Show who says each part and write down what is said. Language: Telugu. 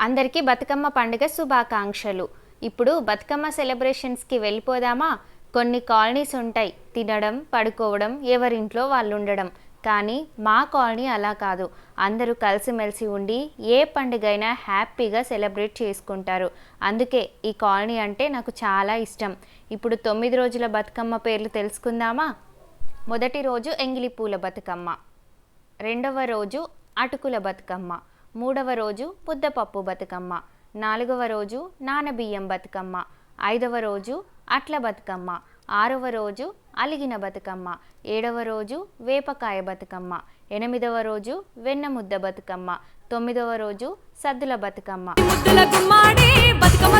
Speaker 1: అందరికీ బతుకమ్మ పండుగ శుభాకాంక్షలు. ఇప్పుడు బతుకమ్మ సెలబ్రేషన్స్కి వెళ్ళిపోదామా? కొన్ని కాలనీస్ ఉంటాయి. తినడం పడుకోవడం ఎవరింట్లో వాళ్ళు ఉండడం కానీ మా కాలనీ అలా కాదు. అందరూ కలిసిమెలిసి ఉండి ఏ పండుగైనా హ్యాపీగా సెలబ్రేట్ చేసుకుంటారు. అందుకే ఈ కాలనీ అంటే నాకు చాలా ఇష్టం. ఇప్పుడు తొమ్మిది రోజుల బతుకమ్మ పేర్లు తెలుసుకుందామా? మొదటి రోజు ఎంగిలి పూల బతుకమ్మ. రెండవ రోజు అటుకుల బతుకమ్మ. మూడవ రోజు ముద్దపప్పు బతుకమ్మ. నాలుగవ రోజు నానబియ్యం బతుకమ్మ. ఐదవ రోజు అట్ల బతుకమ్మ. ఆరవ రోజు అలిగిన బతుకమ్మ. ఏడవ రోజు వేపకాయ బతుకమ్మ. ఎనిమిదవ రోజు వెన్న ముద్ద బతుకమ్మ. తొమ్మిదవ రోజు సద్దుల బతుకమ్మ.
Speaker 2: బతుకమ్మ